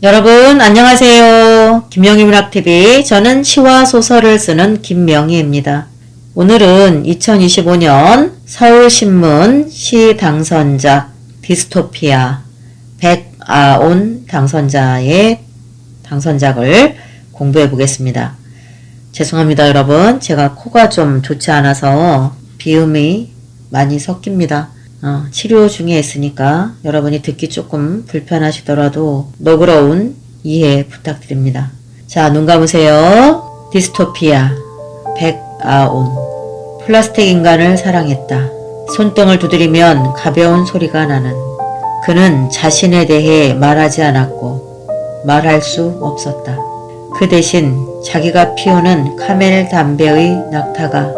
여러분 안녕하세요. 김명희 문학TV 저는 시와 소설을 쓰는 김명희입니다. 오늘은 2025년 서울신문 시 당선자 디스토피아 백아온 당선자의 당선작을 공부해 보겠습니다. 죄송합니다 여러분 제가 코가 좀 좋지 않아서 비음이 많이 섞입니다. 어, 치료 중에 있으니까 여러분이 듣기 조금 불편하시더라도 너그러운 이해 부탁드립니다. 자, 눈 감으세요. 디스토피아 백아온 플라스틱 인간을 사랑했다. 손등을 두드리면 가벼운 소리가 나는 그는 자신에 대해 말하지 않았고 말할 수 없었다. 그 대신 자기가 피우는 카멜 담배의 낙타가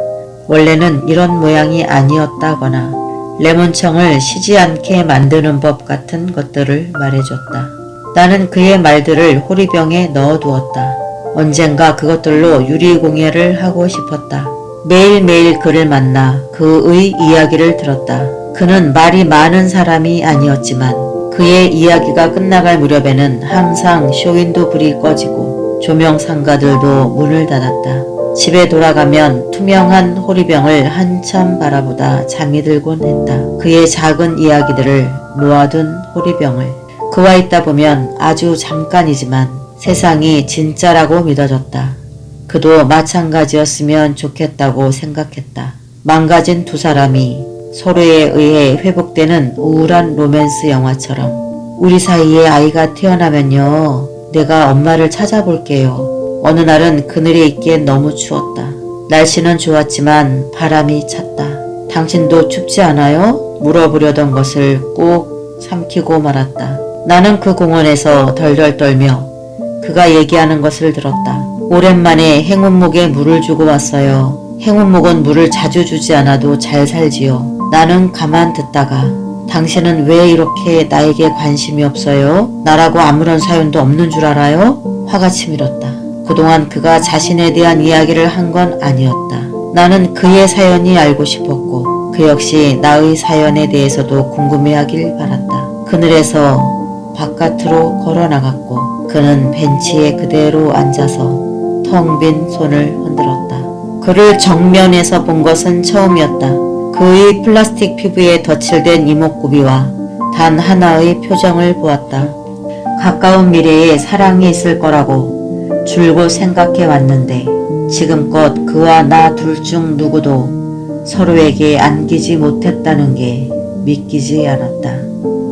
원래는 이런 모양이 아니었다거나 레몬청을 쉬지 않게 만드는 법 같은 것들을 말해줬다. 나는 그의 말들을 호리병에 넣어두었다. 언젠가 그것들로 유리공예를 하고 싶었다. 매일매일 그를 만나 그의 이야기를 들었다. 그는 말이 많은 사람이 아니었지만 그의 이야기가 끝나갈 무렵에는 항상 쇼윈도 불이 꺼지고 조명 상가들도 문을 닫았다. 집에 돌아가면 투명한 호리병을 한참 바라보다 잠이 들곤 했다. 그의 작은 이야기들을 모아둔 호리병을 그와 있다 보면 아주 잠깐이지만 세상이 진짜라고 믿어졌다. 그도 마찬가지였으면 좋겠다고 생각했다. 망가진 두 사람이 서로에 의해 회복되는 우울한 로맨스 영화처럼 우리 사이에 아이가 태어나면요. 내가 엄마를 찾아볼게요. 어느 날은 그늘에 있기엔 너무 추웠다. 날씨는 좋았지만 바람이 찼다. 당신도 춥지 않아요? 물어보려던 것을 꼭 삼키고 말았다. 나는 그 공원에서 덜덜 떨며 그가 얘기하는 것을 들었다. 오랜만에 행운목에 물을 주고 왔어요. 행운목은 물을 자주 주지 않아도 잘 살지요. 나는 가만 듣다가 당신은 왜 이렇게 나에게 관심이 없어요? 나라고 아무런 사연도 없는 줄 알아요? 화가 치밀었다. 그동안 그가 자신에 대한 이야기를 한 건 아니었다. 나는 그의 사연이 알고 싶었고 그 역시 나의 사연에 대해서도 궁금해하길 바랐다. 그늘에서 바깥으로 걸어 나갔고 그는 벤치에 그대로 앉아서 텅 빈 손을 흔들었다. 그를 정면에서 본 것은 처음이었다. 그의 플라스틱 피부에 덧칠된 이목구비와 단 하나의 표정을 보았다. 가까운 미래에 사랑이 있을 거라고 줄곧 생각해 왔는데 지금껏 그와 나 둘 중 누구도 서로에게 안기지 못했다는 게 믿기지 않았다.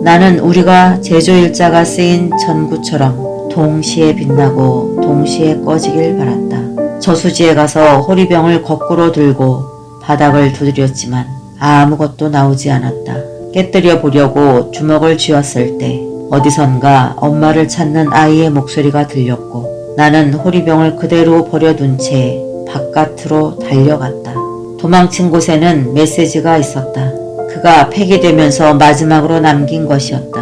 나는 우리가 제조일자가 쓰인 전구처럼 동시에 빛나고 동시에 꺼지길 바랐다. 저수지에 가서 호리병을 거꾸로 들고 바닥을 두드렸지만 아무것도 나오지 않았다. 깨뜨려 보려고 주먹을 쥐었을 때 어디선가 엄마를 찾는 아이의 목소리가 들렸고 나는 호리병을 그대로 버려둔 채 바깥으로 달려갔다. 도망친 곳에는 메시지가 있었다. 그가 폐기되면서 마지막으로 남긴 것이었다.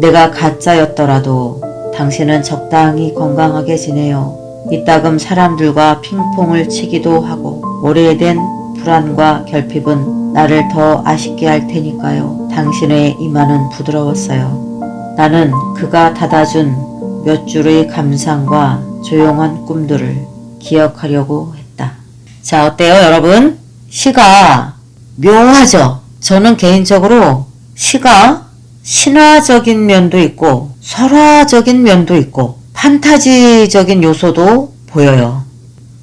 내가 가짜였더라도 당신은 적당히 건강하게 지내요. 이따금 사람들과 핑퐁을 치기도 하고 오래된 불안과 결핍은 나를 더 아쉽게 할 테니까요. 당신의 이마는 부드러웠어요. 나는 그가 닫아준 몇 줄의 감상과 조용한 꿈들을 기억하려고 했다. 자, 어때요, 여러분? 시가 묘하죠? 저는 개인적으로 시가 신화적인 면도 있고 설화적인 면도 있고 판타지적인 요소도 보여요.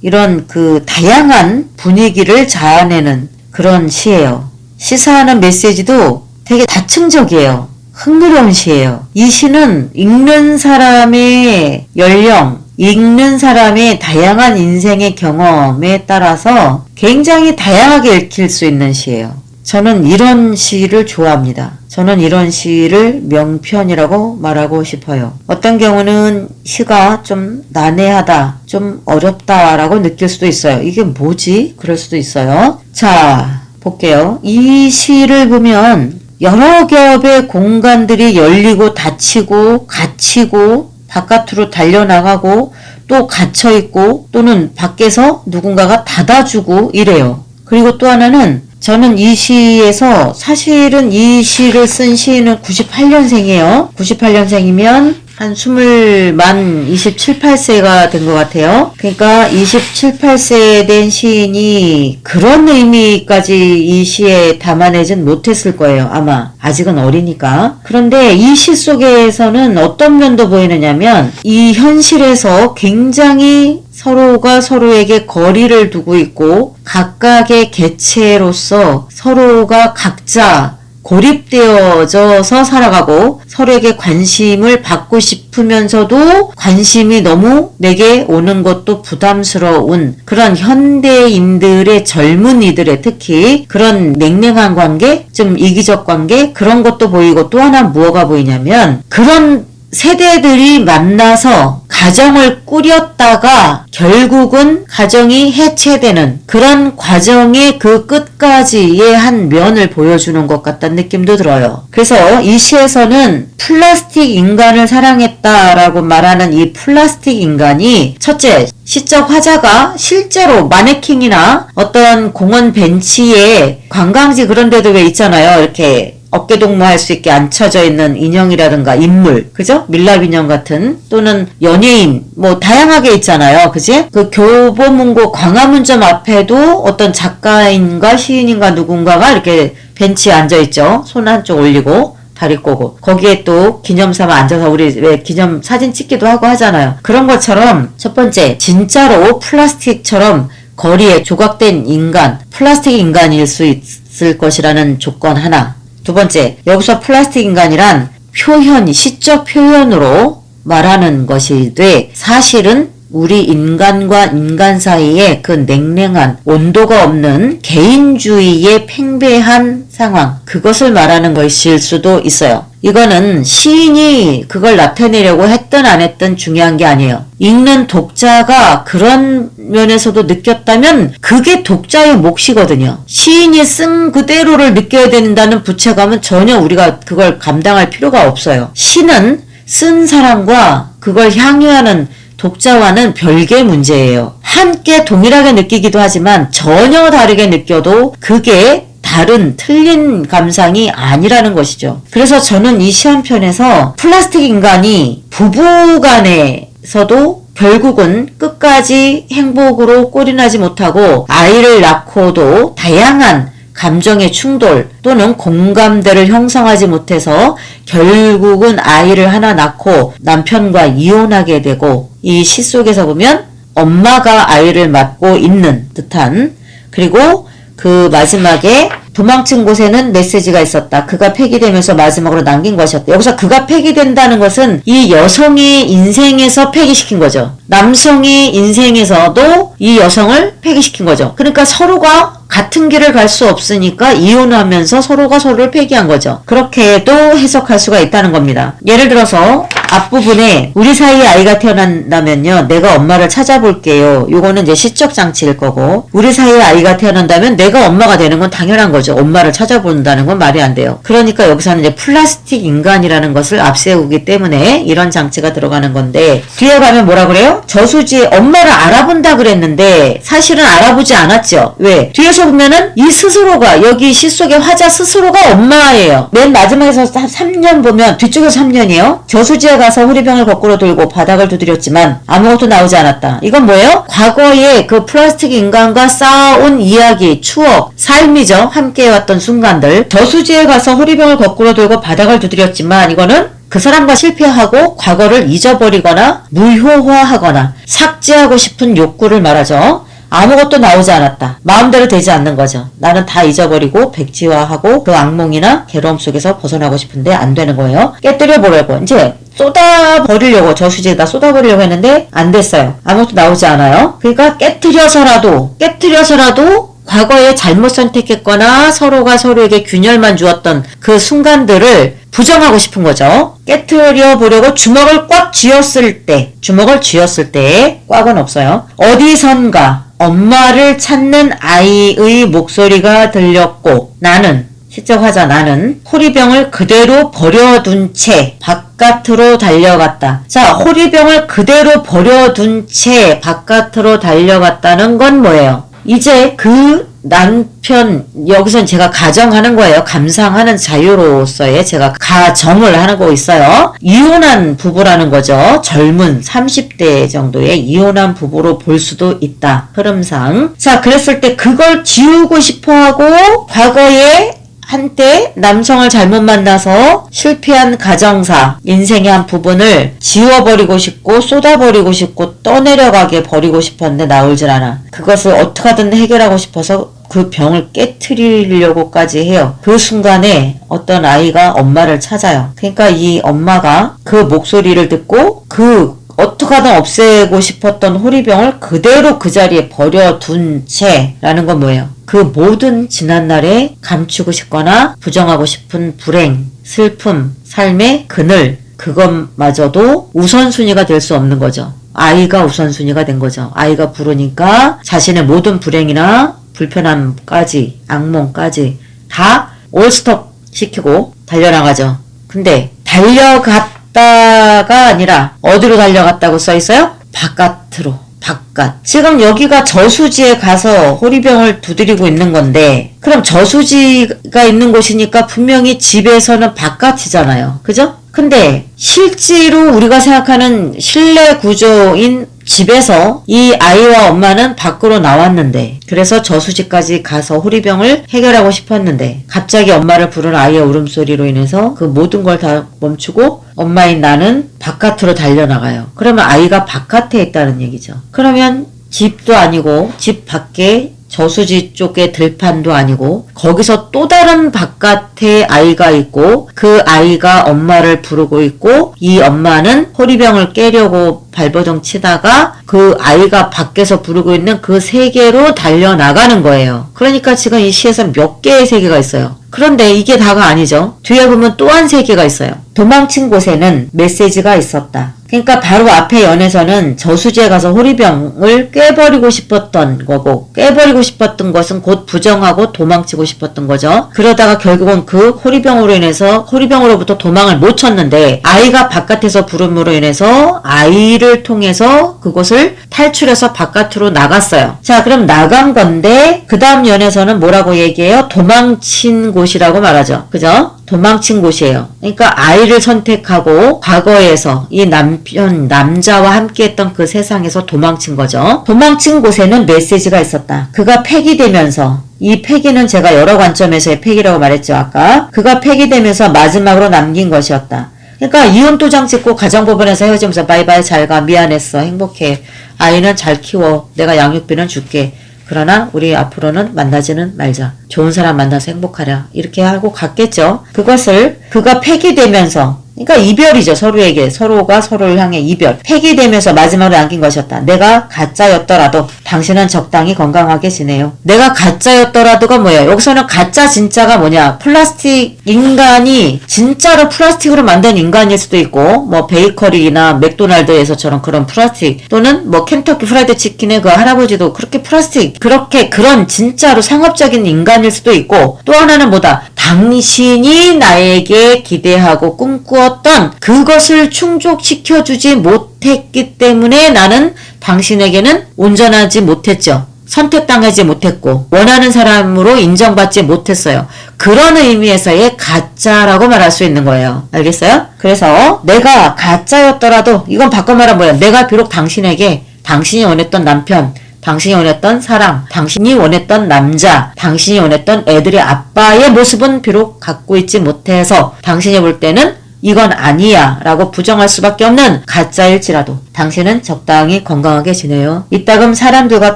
이런 그 다양한 분위기를 자아내는 그런 시예요. 시사하는 메시지도 되게 다층적이에요. 흥미로운 시예요. 이 시는 읽는 사람의 연령, 읽는 사람의 다양한 인생의 경험에 따라서 굉장히 다양하게 읽힐 수 있는 시예요. 저는 이런 시를 좋아합니다. 저는 이런 시를 명편이라고 말하고 싶어요. 어떤 경우는 시가 좀 난해하다, 좀 어렵다라고 느낄 수도 있어요. 이게 뭐지? 그럴 수도 있어요. 자, 볼게요. 이 시를 보면 여러 겹의 공간들이 열리고 닫히고 갇히고 바깥으로 달려나가고 또 갇혀있고 또는 밖에서 누군가가 닫아주고 이래요. 그리고 또 하나는 저는 이 시에서 사실은 이 시를 쓴 시인은 98년생이에요. 98년생이면 한 20만 27, 8세가 된 것 같아요. 그러니까 27, 8세 된 시인이 그런 의미까지 이 시에 담아내진 못했을 거예요. 아마 아직은 어리니까. 그런데 이 시 속에서는 어떤 면도 보이느냐면 이 현실에서 굉장히 서로가 서로에게 거리를 두고 있고 각각의 개체로서 서로가 각자 고립되어져서 살아가고 서로에게 관심을 받고 싶으면서도 관심이 너무 내게 오는 것도 부담스러운 그런 현대인들의 젊은이들의 특히 그런 냉랭한 관계, 좀 이기적 관계 그런 것도 보이고 또 하나 무엇가 보이냐면 그런 세대들이 만나서 가정을 꾸렸다가 결국은 가정이 해체되는 그런 과정의 그 끝까지의 한 면을 보여주는 것 같다는 느낌도 들어요. 그래서 이 시에서는 플라스틱 인간을 사랑했다라고 말하는 이 플라스틱 인간이 첫째, 시적 화자가 실제로 마네킹이나 어떤 공원 벤치에 관광지 그런 데도 왜 있잖아요. 이렇게 어깨 동무할 수 있게 앉혀져 있는 인형이라든가 인물, 그죠? 밀랍 인형 같은 또는 연예인 뭐 다양하게 있잖아요, 그지? 그 교보문고 광화문점 앞에도 어떤 작가인가 시인인가 누군가가 이렇게 벤치에 앉아 있죠. 손 한쪽 올리고 다리 꼬고 거기에 또 기념 삼아 앉아서 우리 왜 기념 사진 찍기도 하고 하잖아요. 그런 것처럼 첫 번째 진짜로 플라스틱처럼 거리에 조각된 인간, 플라스틱 인간일 수 있을 것이라는 조건 하나. 두 번째, 여기서 플라스틱 인간이란 표현, 시적 표현으로 말하는 것이 돼 사실은 우리 인간과 인간 사이에 그 냉랭한 온도가 없는 개인주의의 팽배한 상황, 그것을 말하는 것일 수도 있어요. 이거는 시인이 그걸 나타내려고 했든 안 했든 중요한 게 아니에요. 읽는 독자가 그런 면에서도 느꼈다면 그게 독자의 몫이거든요. 시인이 쓴 그대로를 느껴야 된다는 부채감은 전혀 우리가 그걸 감당할 필요가 없어요. 시는 쓴 사람과 그걸 향유하는 독자와는 별개의 문제예요. 함께 동일하게 느끼기도 하지만 전혀 다르게 느껴도 그게 다른 틀린 감상이 아니라는 것이죠. 그래서 저는 이 시한편에서 플라스틱 인간이 부부 간에서도 결국은 끝까지 행복으로 꼴이나지 못하고 아이를 낳고도 다양한 감정의 충돌 또는 공감대를 형성하지 못해서 결국은 아이를 하나 낳고 남편과 이혼하게 되고 이 시 속에서 보면 엄마가 아이를 맡고 있는 듯한 그리고 그 마지막에 도망친 곳에는 메시지가 있었다. 그가 폐기되면서 마지막으로 남긴 것이었다. 여기서 그가 폐기된다는 것은 이 여성의 인생에서 폐기시킨 거죠. 남성의 인생에서도 이 여성을 폐기시킨 거죠. 그러니까 서로가 같은 길을 갈 수 없으니까 이혼하면서 서로가 서로를 폐기한 거죠. 그렇게도 해석할 수가 있다는 겁니다. 예를 들어서 앞부분에 우리 사이에 아이가 태어난다면요. 내가 엄마를 찾아볼게요. 요거는 이제 시적 장치일 거고 우리 사이에 아이가 태어난다면 내가 엄마가 되는 건 당연한 거죠. 엄마를 찾아본다는 건 말이 안 돼요. 그러니까 여기서는 이제 플라스틱 인간이라는 것을 앞세우기 때문에 이런 장치가 들어가는 건데 뒤에 가면 뭐라 그래요? 저수지 엄마를 알아본다 그랬는데 사실은 알아보지 않았죠. 왜? 뒤에서 보면은 이 스스로가 여기 시 속의 화자 스스로가 엄마예요. 맨 마지막에서 3년 보면 뒤쪽에서 3년이에요. 저수지에 가서 호리병을 거꾸로 들고 바닥을 두드렸지만 아무것도 나오지 않았다. 이건 뭐예요? 과거에 그 플라스틱 인간과 쌓아온 이야기, 추억, 삶이죠. 함께 해왔던 순간들. 저수지에 가서 호리병을 거꾸로 들고 바닥을 두드렸지만 이거는 그 사람과 실패하고 과거를 잊어버리거나 무효화하거나 삭제하고 싶은 욕구를 말하죠. 아무것도 나오지 않았다. 마음대로 되지 않는 거죠. 나는 다 잊어버리고 백지화하고 그 악몽이나 괴로움 속에서 벗어나고 싶은데 안 되는 거예요. 깨뜨려 보려고 이제 쏟아 버리려고 저수지에다 쏟아 버리려고 했는데 안 됐어요. 아무것도 나오지 않아요. 그러니까 깨뜨려서라도 깨뜨려서라도 과거에 잘못 선택했거나 서로가 서로에게 균열만 주었던 그 순간들을 부정하고 싶은 거죠. 깨뜨려 보려고 주먹을 꽉 쥐었을 때, 주먹을 쥐었을 때 꽉은 없어요. 어디선가 엄마를 찾는 아이의 목소리가 들렸고 나는 시적 화자 나는 호리병을 그대로 버려둔 채 바깥으로 달려갔다. 자, 호리병을 그대로 버려둔 채 바깥으로 달려갔다는 건 뭐예요? 이제 그 남편 여기선 제가 가정하는 거예요. 감상하는 자유로서의 제가 가정을 하고 있어요. 이혼한 부부라는 거죠. 젊은 30대 정도의 이혼한 부부로 볼 수도 있다. 흐름상. 자, 그랬을 때 그걸 지우고 싶어 하고 과거에 한때 남성을 잘못 만나서 실패한 가정사, 인생의 한 부분을 지워버리고 싶고 쏟아버리고 싶고 떠내려가게 버리고 싶었는데 나오질 않아. 그것을 어떻게든 해결하고 싶어서 그 병을 깨트리려고까지 해요. 그 순간에 어떤 아이가 엄마를 찾아요. 그러니까 이 엄마가 그 목소리를 듣고 그 어떻게든 없애고 싶었던 호리병을 그대로 그 자리에 버려둔 채라는 건 뭐예요? 그 모든 지난날에 감추고 싶거나 부정하고 싶은 불행, 슬픔, 삶의 그늘, 그것마저도 우선순위가 될 수 없는 거죠. 아이가 우선순위가 된 거죠. 아이가 부르니까 자신의 모든 불행이나 불편함까지, 악몽까지 다 올스톱 시키고 달려나가죠. 근데 달려갔 다가 아니라 어디로 달려갔다고 써 있어요? 바깥으로. 바깥. 지금 여기가 저수지에 가서 호리병을 두드리고 있는 건데, 그럼 저수지가 있는 곳이니까 분명히 집에서는 바깥이잖아요. 그죠? 근데 실제로 우리가 생각하는 실내 구조인 집에서 이 아이와 엄마는 밖으로 나왔는데 그래서 저수지까지 가서 호리병을 해결하고 싶었는데 갑자기 엄마를 부르는 아이의 울음소리로 인해서 그 모든 걸 다 멈추고 엄마인 나는 바깥으로 달려나가요. 그러면 아이가 바깥에 있다는 얘기죠. 그러면 집도 아니고 집 밖에 저수지 쪽에 들판도 아니고 거기서 또 다른 바깥에 아이가 있고 그 아이가 엄마를 부르고 있고 이 엄마는 호리병을 깨려고 발버둥 치다가 그 아이가 밖에서 부르고 있는 그 세계로 달려나가는 거예요. 그러니까 지금 이 시에서 몇 개의 세계가 있어요. 그런데 이게 다가 아니죠. 뒤에 보면 또 한 세계가 있어요. 도망친 곳에는 메시지가 있었다. 그러니까 바로 앞에 연에서는 저수지에 가서 호리병을 꿰버리고 싶었던 거고 꿰버리고 싶었던 것은 곧 부정하고 도망치고 싶었던 거죠. 그러다가 결국은 그 호리병으로 인해서 호리병으로부터 도망을 못 쳤는데 아이가 바깥에서 부름으로 인해서 아이를 통해서 그곳을 탈출해서 바깥으로 나갔어요. 자 그럼 나간 건데 그 다음 연에서는 뭐라고 얘기해요? 도망친 곳이라고 말하죠. 그죠? 도망친 곳이에요. 그러니까 아이를 선택하고 과거에서 이 남편, 남자와 함께 했던 그 세상에서 도망친 거죠. 도망친 곳에는 메시지가 있었다. 그가 폐기되면서 이 폐기는 제가 여러 관점에서의 폐기라고 말했죠, 아까. 그가 폐기되면서 마지막으로 남긴 것이었다. 그러니까 이혼 도장 찍고 가정법원에서 헤어지면서 바이바이 잘 가, 미안했어, 행복해. 아이는 잘 키워. 내가 양육비는 줄게. 그러나 우리 앞으로는 만나지는 말자. 좋은 사람 만나서 행복하라. 이렇게 하고 갔겠죠. 그것을 그가 폐기되면서 그러니까 이별이죠. 서로에게. 서로가 서로를 향해 이별. 폐기되면서 마지막으로 남긴 것이었다. 내가 가짜였더라도 당신은 적당히 건강하게 지내요. 내가 가짜였더라도가 뭐예요? 여기서는 가짜 진짜가 뭐냐? 플라스틱 인간이 진짜로 플라스틱으로 만든 인간일 수도 있고 뭐 베이커리나 맥도날드에서처럼 그런 플라스틱 또는 뭐 켄터키 프라이드 치킨의 그 할아버지도 그렇게 플라스틱 그렇게 그런 진짜로 상업적인 인간일 수도 있고 또 하나는 뭐다? 당신이 나에게 기대하고 꿈꾸었던 그것을 충족시켜주지 못 했기 때문에 나는 당신에게는 온전하지 못했죠. 선택당하지 못했고 원하는 사람으로 인정받지 못했어요. 그런 의미에서의 가짜라고 말할 수 있는 거예요. 알겠어요? 그래서 내가 가짜였더라도 이건 바꿔 말하면 뭐예요? 내가 비록 당신에게 당신이 원했던 남편, 당신이 원했던 사랑, 당신이 원했던 남자, 당신이 원했던 애들의 아빠의 모습은 비록 갖고 있지 못해서 당신이 볼 때는 이건 아니야 라고 부정할 수밖에 없는 가짜일지라도 당신은 적당히 건강하게 지내요. 이따금 사람들과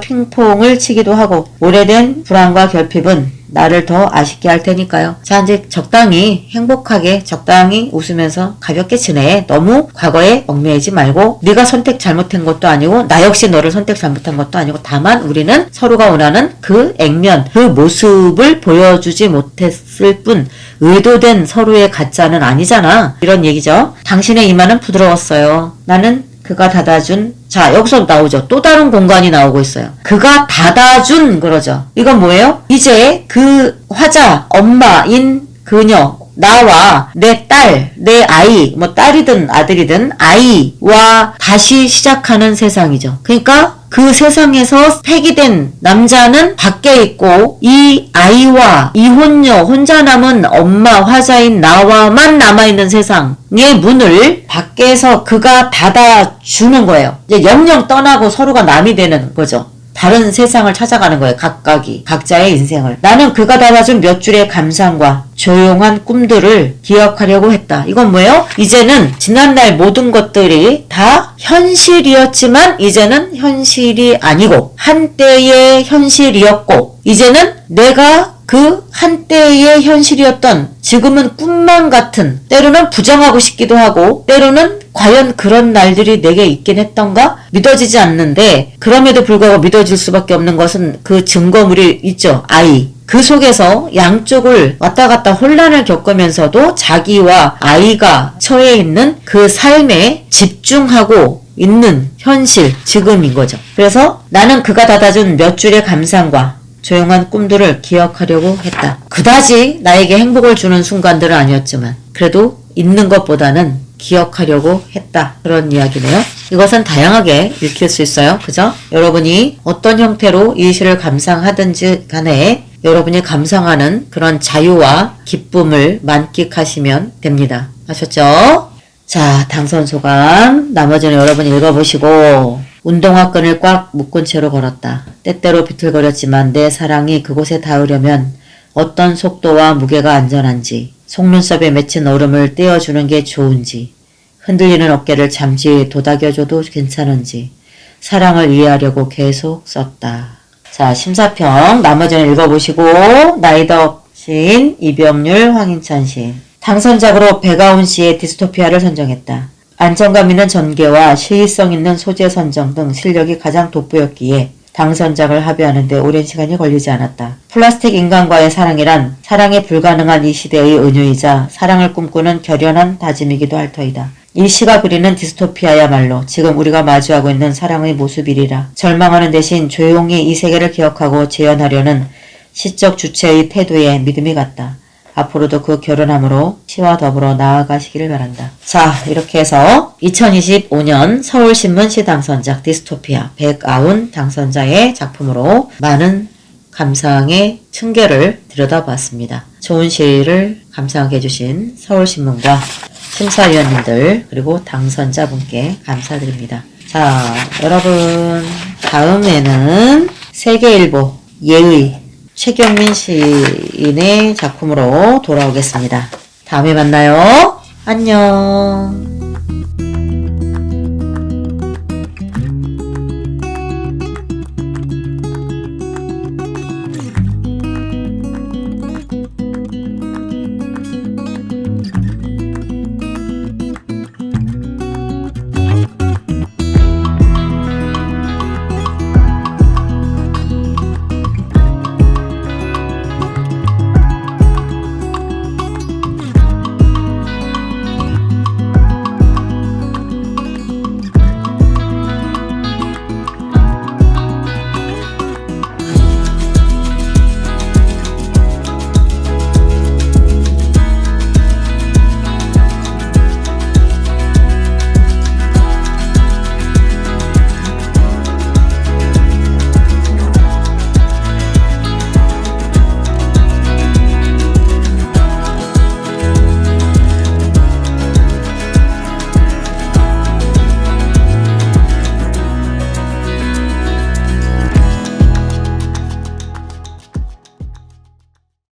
핑퐁을 치기도 하고 오래된 불안과 결핍은 나를 더 아쉽게 할 테니까요. 자, 이제 적당히 행복하게 적당히 웃으면서 가볍게 지내. 너무 과거에 얽매이지 말고 네가 선택 잘못한 것도 아니고 나 역시 너를 선택 잘못한 것도 아니고 다만 우리는 서로가 원하는 그 액면, 그 모습을 보여주지 못했을 뿐 의도된 서로의 가짜는 아니잖아. 이런 얘기죠. 당신의 이마는 부드러웠어요. 나는 그가 닫아준 자 여기서 나오죠. 또 다른 공간이 나오고 있어요. 그가 닫아준 그러죠. 이건 뭐예요? 이제 그 화자 엄마인 그녀 나와 내 딸, 내 아이, 뭐 딸이든 아들이든 아이와 다시 시작하는 세상이죠. 그러니까 그 세상에서 폐기된 남자는 밖에 있고 이 아이와 이혼녀 혼자 남은 엄마 화자인 나와만 남아있는 세상의 문을 밖에서 그가 닫아주는 거예요. 이제 영영 떠나고 서로가 남이 되는 거죠. 다른 세상을 찾아가는 거예요. 각각이. 각자의 인생을. 나는 그가 닫아준 몇 줄의 감상과 조용한 꿈들을 기억하려고 했다. 이건 뭐예요? 이제는 지난날 모든 것들이 다 현실이었지만 이제는 현실이 아니고 한때의 현실이었고 이제는 내가 그 한때의 현실이었던 지금은 꿈만 같은 때로는 부정하고 싶기도 하고 때로는 과연 그런 날들이 내게 있긴 했던가 믿어지지 않는데 그럼에도 불구하고 믿어질 수밖에 없는 것은 그 증거물이 있죠. 아이. 그 속에서 양쪽을 왔다 갔다 혼란을 겪으면서도 자기와 아이가 처해 있는 그 삶에 집중하고 있는 현실 지금인 거죠. 그래서 나는 그가 닫아준 몇 줄의 감상과 조용한 꿈들을 기억하려고 했다. 그다지 나에게 행복을 주는 순간들은 아니었지만 그래도 있는 것보다는 기억하려고 했다. 그런 이야기네요. 이것은 다양하게 읽힐 수 있어요. 그죠? 여러분이 어떤 형태로 이 시를 감상하든지 간에 여러분이 감상하는 그런 자유와 기쁨을 만끽하시면 됩니다. 아셨죠? 자, 당선 소감. 나머지는 여러분이 읽어보시고, 운동화 끈을 꽉 묶은 채로 걸었다. 때때로 비틀거렸지만 내 사랑이 그곳에 닿으려면 어떤 속도와 무게가 안전한지, 속눈썹에 맺힌 얼음을 떼어주는 게 좋은지, 흔들리는 어깨를 잠시 도닥여줘도 괜찮은지, 사랑을 이해하려고 계속 썼다. 자, 심사평. 나머지는 읽어보시고, 나이덕 시인, 이병률, 황인찬 시인. 당선작으로 배가운 씨의 디스토피아를 선정했다. 안정감 있는 전개와 시의성 있는 소재 선정 등 실력이 가장 돋보였기에 당선작을 합의하는데 오랜 시간이 걸리지 않았다. 플라스틱 인간과의 사랑이란 사랑이 불가능한 이 시대의 은유이자 사랑을 꿈꾸는 결연한 다짐이기도 할 터이다. 이 시가 그리는 디스토피아야말로 지금 우리가 마주하고 있는 사랑의 모습이리라. 절망하는 대신 조용히 이 세계를 기억하고 재현하려는 시적 주체의 태도에 믿음이 갔다. 앞으로도 그 결혼함으로 시와 더불어 나아가시기를 바란다. 자, 이렇게 해서 2025년 서울신문 시당선작 디스토피아 백아운 당선자의 작품으로 많은 감상의 층계를 들여다봤습니다. 좋은 시를 감상하게 해주신 서울신문과 심사위원님들 그리고 당선자분께 감사드립니다. 자, 여러분 다음에는 세계일보 예의 최경민 시인의 작품으로 돌아오겠습니다. 다음에 만나요. 안녕.